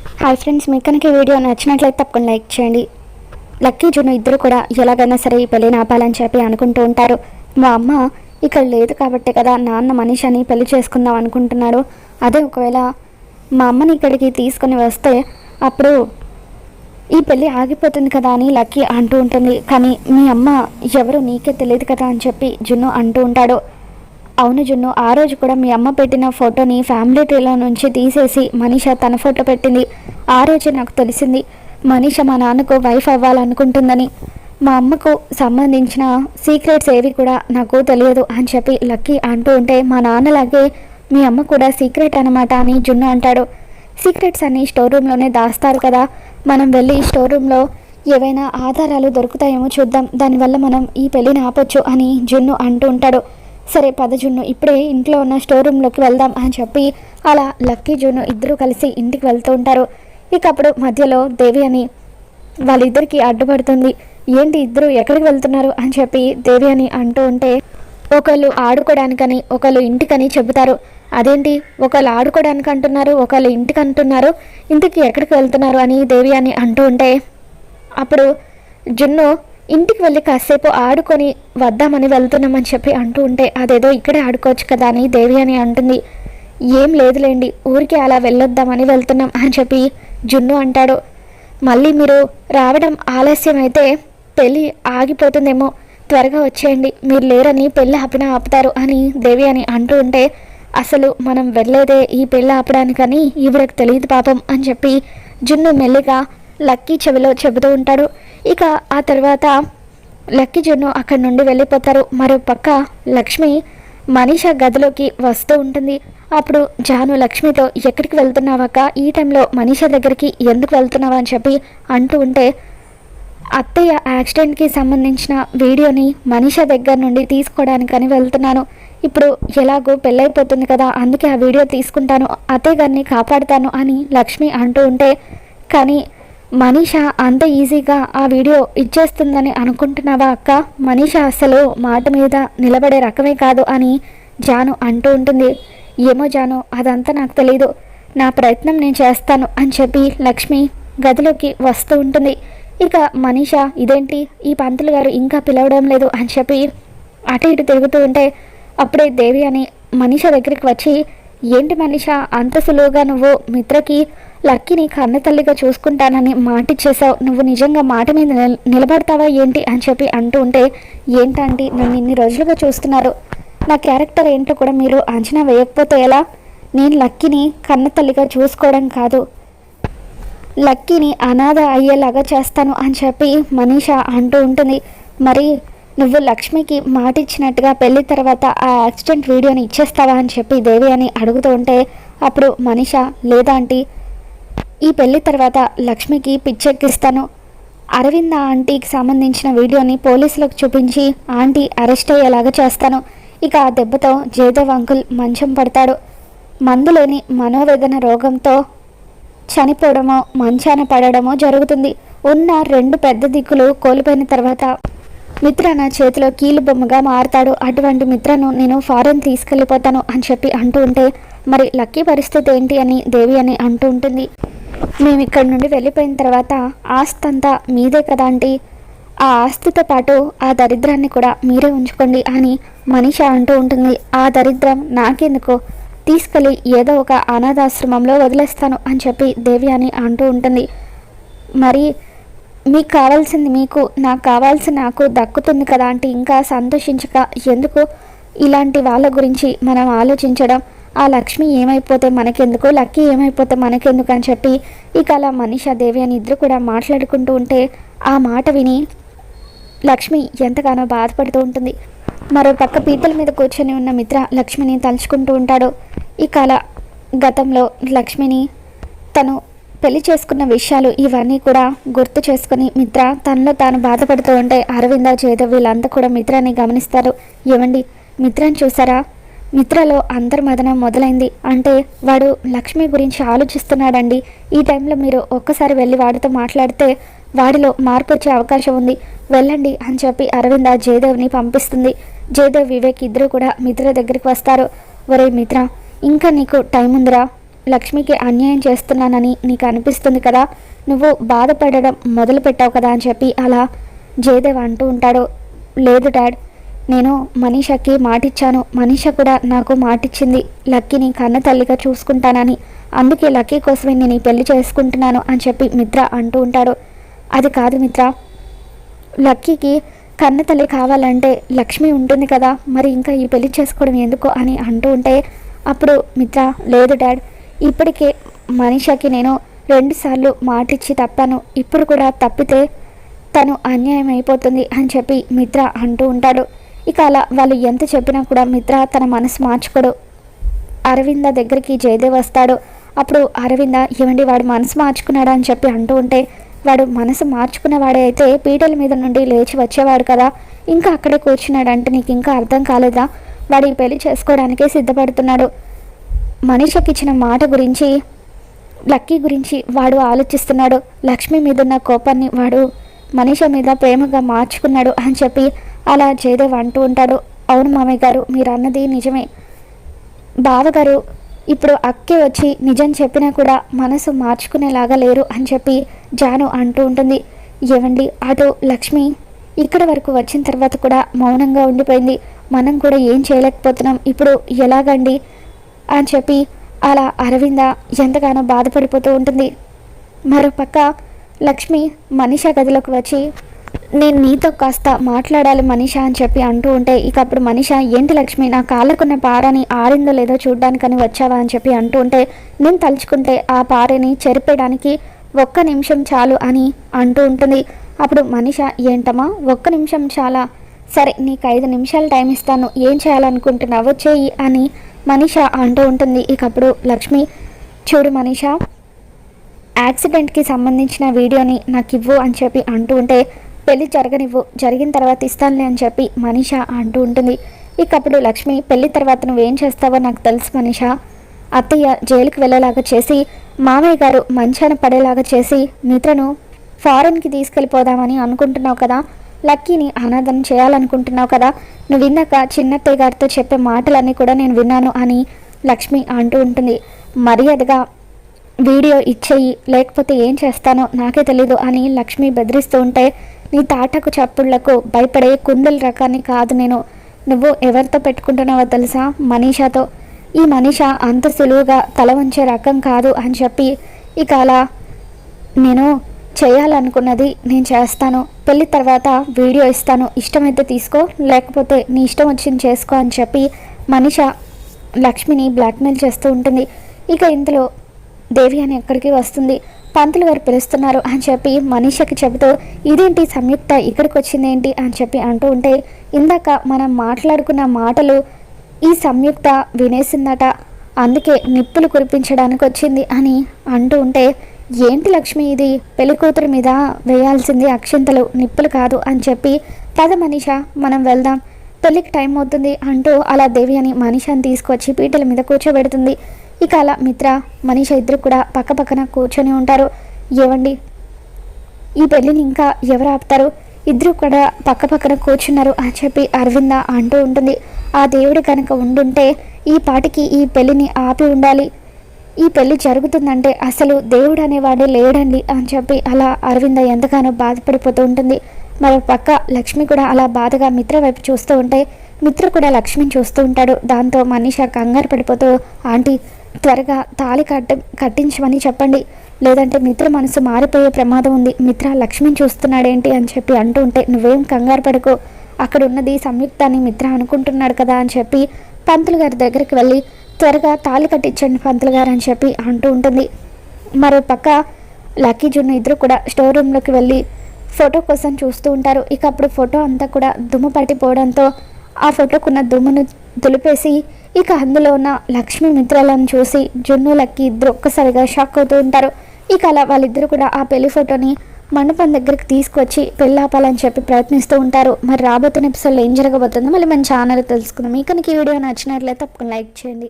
Hi friends మీకు కనుక ఈ వీడియో నచ్చినట్లయితే తప్పకుండా లైక్ చేయండి. లక్కీ జున్ను ఇద్దరు కూడా ఎలాగైనా సరే ఈ పెళ్ళిని ఆపాలని చెప్పి అనుకుంటూ ఉంటారు. మా అమ్మ ఇక్కడ లేదు కాబట్టే కదా నాన్న మనిషి అని పెళ్ళి చేసుకుందాం అనుకుంటున్నాడు. అదే ఒకవేళ మా అమ్మని ఇక్కడికి తీసుకొని వస్తే అప్పుడు ఈ పెళ్ళి ఆగిపోతుంది కదా అని లక్కీ అంటూ ఉంటుంది. కానీ మీ అమ్మ ఎవరు నీకే తెలియదు కదా అని చెప్పి జున్ను అంటూ ఉంటాడు. అవును జున్ను ఆ రోజు కూడా మీ అమ్మ పెట్టిన ఫోటోని ఫ్యామిలీ ట్రీలో నుంచి తీసేసి మనీష తన ఫోటో పెట్టింది. ఆ రోజే నాకు తెలిసింది మనీష మా నాన్నకు వైఫ్ అవ్వాలనుకుంటుందని. మా అమ్మకు సంబంధించిన సీక్రెట్స్ ఏవి కూడా నాకు తెలియదు అని చెప్పి లక్కీ అంటూ ఉంటే మా నాన్నలాగే మీ అమ్మ కూడా సీక్రెట్ అనమాట అని జున్ను అంటాడు. సీక్రెట్స్ అన్ని స్టోర్ రూమ్లోనే దాస్తారు కదా. మనం వెళ్ళి స్టోర్ రూమ్లో ఏవైనా ఆధారాలు దొరుకుతాయేమో చూద్దాం. దానివల్ల మనం ఈ పెళ్ళిని ఆపొచ్చు అని జున్ను అంటూ ఉంటాడు. సరే పద జున్ను ఇప్పుడే ఇంట్లో ఉన్న స్టోర్ రూమ్లోకి వెళ్దాం అని చెప్పి అలా లక్కీ జున్ను ఇద్దరు కలిసి ఇంటికి వెళ్తూ ఉంటారు. ఇక అప్పుడు మధ్యలో దేవి అని వాళ్ళిద్దరికి అడ్డుపడుతుంది. ఏంటి ఇద్దరు ఎక్కడికి వెళ్తున్నారు అని చెప్పి దేవి అని అంటూ ఉంటే ఒకళ్ళు ఆడుకోవడానికని ఒకళ్ళు ఇంటికని చెబుతారు. అదేంటి? ఒకళ్ళు ఆడుకోవడానికి అంటున్నారు ఒకళ్ళు ఇంటికి అంటున్నారు ఇంటికి ఎక్కడికి వెళ్తున్నారు అని దేవి అని అంటూ ఉంటే అప్పుడు జున్ను ఇంటికి వెళ్ళి కాసేపు ఆడుకొని వద్దామని వెళ్తున్నామని చెప్పి అంటూ ఉంటే అదేదో ఇక్కడే ఆడుకోవచ్చు కదా అని దేవి అని అంటుంది. ఏం లేదులేండి ఊరికి అలా వెళ్ళొద్దామని వెళ్తున్నాం అని చెప్పి జున్ను అంటాడు. మళ్ళీ మీరు రావడం ఆలస్యం అయితే పెళ్ళి ఆగిపోతుందేమో త్వరగా వచ్చేయండి మీరు లేరని పెళ్ళి ఆపినా ఆపుతారు అని దేవి అని అంటూ ఉంటే అసలు మనం వెళ్ళేదే ఈ పెళ్ళి ఆపడానికని ఈవిడకి తెలియదు పాపం అని చెప్పి జున్ను మెల్లిగా లక్కీ చెవిలో చెబుతూ ఉంటాడు ఇక ఆ తర్వాత లక్కీ జున్ను అక్కడి నుండి వెళ్ళిపోతారు. మరో పక్క లక్ష్మి మనీష గదిలోకి వస్తూ ఉంటుంది. అప్పుడు జాను లక్ష్మితో ఎక్కడికి వెళ్తున్నావాక ఈ టైంలో మనీష దగ్గరికి ఎందుకు వెళ్తున్నావా? అని చెప్పి అంటూ ఉంటే అత్తయ్య యాక్సిడెంట్కి సంబంధించిన వీడియోని మనీష దగ్గర నుండి తీసుకోవడానికని వెళ్తున్నాను. ఇప్పుడు ఎలాగో పెళ్ళైపోతుంది కదా అందుకే ఆ వీడియో తీసుకుంటాను. అత్తయ్య గారిని కాపాడుతాను అని లక్ష్మి అంటూ ఉంటే కానీ మనీష అంత ఈజీగా ఆ వీడియో ఇచ్చేస్తుందని అనుకుంటున్నావా అక్క? మనీష అసలు మాట మీద నిలబడే రకమే కాదు అని జాను అంటూ ఉంటుంది. ఏమో జాను అదంతా నాకు తెలియదు నా ప్రయత్నం నేను చేస్తాను అని చెప్పి లక్ష్మి గదిలోకి వస్తూ ఉంటుంది. ఇక మనీష ఇదేంటి? ఈ పంతులు గారు ఇంకా పిలవడం లేదు అని చెప్పి అటు ఇటు తిరుగుతూ ఉంటే అప్పుడే దేవి అని మనీష దగ్గరికి వచ్చి ఏంటి మనీష అంత సులువుగా నువ్వు మిత్రకి లక్కీని కన్న తల్లిగా చూసుకుంటానని మాటిచ్చేసావు నువ్వు నిజంగా మాట మీద నిలబడతావా ఏంటి అని చెప్పి అంటూ ఉంటే ఏంటంటే నన్ను ఇన్ని రోజులుగా చూస్తున్నారు? నా క్యారెక్టర్ ఏంటో కూడా మీరు అంచనా వేయకపోతే ఎలా? నేను లక్కీని కన్న తల్లిగా చూసుకోవడం కాదు. లక్కీని అనాథ అయ్యేలాగా చేస్తాను అని చెప్పి మనీష అంటూ ఉంటుంది. మరి నువ్వు లక్ష్మికి మాట ఇచ్చినట్టుగా పెళ్ళి తర్వాత ఆ యాక్సిడెంట్ వీడియోని ఇచ్చేస్తావా అని చెప్పి దేవి అని అడుగుతూ ఉంటే అప్పుడు మనీష లేదా ఆంటీ ఈ పెళ్ళి తర్వాత లక్ష్మికి పిచ్చెక్కిస్తాను. అరవింద ఆంటీకి సంబంధించిన వీడియోని పోలీసులకు చూపించి ఆంటీ అరెస్ట్ అయ్యేలాగా చేస్తాను. ఇక ఆ దెబ్బతో జయదేవ్ అంకుల్ మంచం పడతాడు. మందులేని మనోవేదన రోగంతో చనిపోవడమో మంచాన పడడమో జరుగుతుంది. ఉన్న రెండు పెద్ద దిక్కులు కోల్పోయిన తర్వాత మిత్ర నా చేతిలో కీలు బొమ్మగా మారుతాడు. అటువంటి మిత్రను నేను ఫారెన్ తీసుకెళ్ళిపోతాను అని చెప్పి అంటూ ఉంటే మరి లక్కీ పరిస్థితి ఏంటి అని దేవి అని అంటూ ఉంటుంది. మేము ఇక్కడి నుండి వెళ్ళిపోయిన తర్వాత ఆస్తి అంతా మీదే కదా ఆంటీ. ఆ ఆస్తితో పాటు ఆ దరిద్రాన్ని కూడా మీరే ఉంచుకోండి అని మనిషి అంటూ ఉంటుంది. ఆ దరిద్రం నాకెందుకు? తీసుకెళ్ళి ఏదో ఒక అనాథాశ్రమంలో వదిలేస్తాను అని చెప్పి దేవి అని అంటూ ఉంటుంది. మరి మీకు కావాల్సింది మీకు నాకు కావాల్సిన నాకు దక్కుతుంది కదా అంటే ఇంకా సంతోషించక ఎందుకు? ఇలాంటి వాళ్ళ గురించి మనం ఆలోచించడం ఆ లక్ష్మి ఏమైపోతే మనకెందుకు? లక్కీ ఏమైపోతే మనకెందుకు అని చెప్పి ఇక అలా మనీషా దేవి అని ఇద్దరు కూడా మాట్లాడుకుంటూ ఉంటే ఆ మాట విని లక్ష్మి ఎంతగానో బాధపడుతూ ఉంటుంది. మరో పక్క పీతల మీద కూర్చొని ఉన్న మిత్ర లక్ష్మిని తలుచుకుంటూ ఉంటాడు. ఇక అలా గతంలో లక్ష్మిని తను పెళ్ళి చేసుకున్న విషయాలు ఇవన్నీ కూడా గుర్తు చేసుకుని మిత్ర తనలో తాను బాధపడుతూ ఉంటే అరవింద చేత వీళ్ళంతా కూడా మిత్రాన్ని గమనిస్తారు. ఏమండి? మిత్రాన్ని చూసారా? మిత్రలో అంతర్మదనం మొదలైంది. అంటే వాడు లక్ష్మి గురించి ఆలోచిస్తున్నాడండి. ఈ టైంలో మీరు ఒక్కసారి వెళ్ళి వాడితో మాట్లాడితే వాడిలో మార్పు వచ్చే అవకాశం ఉంది. వెళ్ళండి అని చెప్పి అరవింద జయదేవ్ని పంపిస్తుంది. జయదేవ్ వివేక్ ఇద్దరు కూడా మిత్ర దగ్గరికి వస్తారు. ఒరే మిత్ర ఇంకా నీకు టైం ఉందిరా? లక్ష్మికి అన్యాయం చేస్తున్నానని నీకు అనిపిస్తుంది కదా? నువ్వు బాధపడడం మొదలు పెట్టావు కదా అని చెప్పి అలా జయదేవ్ అంటూ ఉంటాడు. లేదు డాడ్ నేను మనీషకి మాటిచ్చాను. మనీష కూడా నాకు మాటిచ్చింది. లక్కీని కన్న తల్లిగా చూసుకుంటానని. అందుకే లక్కీ కోసమే నేను ఈ పెళ్ళి చేసుకుంటున్నాను అని చెప్పి మిత్ర అంటూ ఉంటాడు. అది కాదు మిత్ర. లక్కీకి కన్న తల్లి కావాలంటే లక్ష్మి ఉంటుంది కదా. మరి ఇంకా ఈ పెళ్ళి చేసుకోవడం ఎందుకు అని అంటూ ఉంటే అప్పుడు మిత్ర లేదు డాడ్. ఇప్పటికే మనీషకి నేను రెండుసార్లు మాటిచ్చి తప్పాను. ఇప్పుడు కూడా తప్పితే తను అన్యాయం అయిపోతుంది అని చెప్పి మిత్ర అంటూ ఉంటాడు. ఇక అలా వాళ్ళు ఎంత చెప్పినా కూడా మిత్ర తన మనసు మార్చుకోడు. అరవింద దగ్గరికి జయదేవ్ వస్తాడు. అప్పుడు అరవింద ఏమండి వాడు మనసు మార్చుకున్నాడా? అని చెప్పి అంటూ ఉంటే వాడు మనసు మార్చుకున్నవాడే అయితే పీటల మీద నుండి లేచి వచ్చేవాడు కదా. ఇంకా అక్కడే కూర్చున్నాడు అంటే నీకు ఇంకా అర్థం కాలేదా? వాడి పెళ్ళి చేసుకోవడానికే సిద్ధపడుతున్నాడు. మనిషికి ఇచ్చిన మాట గురించి లక్కీ గురించి వాడు ఆలోచిస్తున్నాడు. లక్ష్మి మీద ఉన్న కోపాన్ని వాడు మనిషి మీద ప్రేమగా మార్చుకున్నాడు అని చెప్పి అలా జయదేవ్ అంటూ ఉంటాడు. అవును మామయ్య గారు మీరు అన్నది నిజమే. బావగారు ఇప్పుడు అక్కే వచ్చి నిజం చెప్పినా కూడా మనసు మార్చుకునేలాగా లేరు అని చెప్పి జాను అంటూ ఉంటుంది. ఏవండి అటు లక్ష్మి? ఇక్కడ వరకు వచ్చిన తర్వాత కూడా మౌనంగా ఉండిపోయింది. మనం కూడా ఏం చేయలేకపోతున్నాం. ఇప్పుడు ఎలాగండి? అని చెప్పి అలా అరవింద ఎంతగానో బాధపడిపోతూ ఉంటుంది. మరోపక్క లక్ష్మి మనిష గదిలోకి వచ్చి నేను నీతో కాస్త మాట్లాడాలి మనిష అని చెప్పి అంటూ ఉంటే ఇక అప్పుడు మనిష ఏంటి లక్ష్మి నా కాళ్ళకున్న పారని ఆరిందో లేదో చూడ్డానికని వచ్చావా? అని చెప్పి అంటూ ఉంటే నేను తలుచుకుంటే ఆ పారని చెరిపేయడానికి ఒక్క నిమిషం చాలు అని అంటూ ఉంటుంది. అప్పుడు మనిష ఏంటమ్మా ఒక్క నిమిషం చాలా. సరే నీకు ఐదు నిమిషాలు టైం ఇస్తాను. ఏం చేయాలనుకుంటున్నావో చేయి అని మనిష అంటూ ఉంటుంది. ఇక అప్పుడు లక్ష్మి చూడు మనిష యాక్సిడెంట్కి సంబంధించిన వీడియోని నాకు ఇవ్వు అని చెప్పి అంటూ ఉంటే పెళ్ళి జరగనివ్వు జరిగిన తర్వాత ఇస్తానులే అని చెప్పి మనీష అంటూ ఉంటుంది. ఇక అప్పుడు లక్ష్మి పెళ్ళి తర్వాత నువ్వేం చేస్తావో నాకు తెలుసు మనీష. అత్తయ్య జైలుకి వెళ్ళేలాగా చేసి మామయ్య గారు మంచాన పడేలాగా చేసి మిత్రను ఫారెన్కి తీసుకెళ్ళిపోదామని అనుకుంటున్నావు కదా. లక్కీని అనాథం చేయాలనుకుంటున్నావు కదా. నువ్వు ఇందాక చిన్నత్తయ్య గారితో చెప్పే మాటలన్నీ కూడా నేను విన్నాను అని లక్ష్మి అంటూ ఉంటుంది. మర్యాదగా వీడియో ఇచ్చేయి లేకపోతే ఏం చేస్తానో నాకే తెలీదు అని లక్ష్మి బెదిరిస్తూ ఉంటే నీ తాటకు చప్పుళ్ళకు భయపడే కుందల రకాన్ని కాదు నేను. నువ్వు ఎవరితో పెట్టుకుంటున్నావో తెలుసా? మనీషాతో. ఈ మనీష అంత సులువుగా తల వంచే రకం కాదు అని చెప్పి ఇక అలా నేను చేయాలనుకున్నది నేను చేస్తాను. పెళ్ళి తర్వాత వీడియో ఇస్తాను. ఇష్టమైతే తీసుకో లేకపోతే నీ ఇష్టం వచ్చింది చేసుకో అని చెప్పి మనిష లక్ష్మిని బ్లాక్మెయిల్ చేస్తూ ఉంటుంది. ఇక ఇంతలో దేవి అని ఎక్కడికి వస్తుంది? పంతులు గారు పిలుస్తున్నారు అని చెప్పి మనీషకి చెబుతూ ఇదేంటి సంయుక్త? ఇక్కడికి వచ్చిందేంటి అని చెప్పి అంటూ ఉంటే ఇందాక మనం మాట్లాడుకున్న మాటలు ఈ సంయుక్త వినేసిందట. అందుకే నిప్పులు కురిపించడానికి వచ్చింది అని అంటూ ఉంటే ఏంటి లక్ష్మి ఇది? పెళ్ళి కూతురు మీద వేయాల్సింది అక్షింతలు నిప్పులు కాదు అని చెప్పి పద మనీష మనం వెళ్దాం. పెళ్ళికి టైం అవుతుంది అంటూ అలా దేవి అని మనిషిని తీసుకొచ్చి పీటల మీద కూర్చోబెడుతుంది. ఇక అలా మిత్ర మనీష ఇద్దరు కూడా పక్క పక్కన కూర్చొని ఉంటారు. ఏవండి? ఈ పెళ్ళిని ఇంకా ఎవరు ఆపుతారు? ఇద్దరు కూడా పక్క పక్కన కూర్చున్నారు అని చెప్పి అరవింద అంటూ ఉంటుంది. ఆ దేవుడు కనుక ఉండుంటే ఈ పాటికి ఈ పెళ్ళిని ఆపి ఉండాలి. ఈ పెళ్ళి జరుగుతుందంటే అసలు దేవుడు అనేవాడే లేడండి అని చెప్పి అలా అరవింద ఎంతగానో బాధపడిపోతూ ఉంటుంది. మరో పక్క లక్ష్మి కూడా అలా బాధగా మిత్ర వైపు చూస్తూ ఉంటే మిత్ర కూడా లక్ష్మిని చూస్తూ ఉంటాడు. దాంతో మనీష కంగారు పడిపోతూ ఆంటీ త్వరగా తాళి కట్ట కట్టించమని చెప్పండి. లేదంటే మిత్ర మనసు మారిపోయే ప్రమాదం ఉంది. మిత్ర లక్ష్మిని చూస్తున్నాడేంటి అని చెప్పి అంటూ ఉంటే నువ్వేం కంగారు పడుకో. అక్కడ ఉన్నది సంయుక్తాన్ని మిత్ర అనుకుంటున్నాడు కదా అని చెప్పి పంతులు గారి దగ్గరికి వెళ్ళి త్వరగా తాళి కట్టించండి పంతులు గారు అని చెప్పి అంటూ ఉంటుంది. మరో పక్క లక్కీ జున్ను ఇద్దరు కూడా స్టోర్ రూమ్లోకి వెళ్ళి ఫోటో కోసం చూస్తూ ఉంటారు. ఇక అప్పుడు ఫోటో అంతా కూడా దుమ్ము పట్టిపోవడంతో ఆ ఫోటోకున్న దుమ్మును దులిపేసి ఇక అందులో ఉన్న లక్ష్మీ మిత్రాలను చూసి జున్నులకి ఇద్దరు ఒక్కసారిగా షాక్ అవుతూ ఉంటారు. ఇక అలా వాళ్ళిద్దరు కూడా ఆ పెళ్ళి ఫోటోని మండపం దగ్గరికి తీసుకొచ్చి పెళ్ళాపాలని చెప్పి ప్రయత్నిస్తూ ఉంటారు. మరి రాబోతున్న ఎపిసోడ్లో ఏం జరగబోతుందో మళ్ళీ మన ఛానల్ తెలుసుకుందాం. ఇక ఈ వీడియో నచ్చినట్లయితే తప్పకుండా లైక్ చేయండి.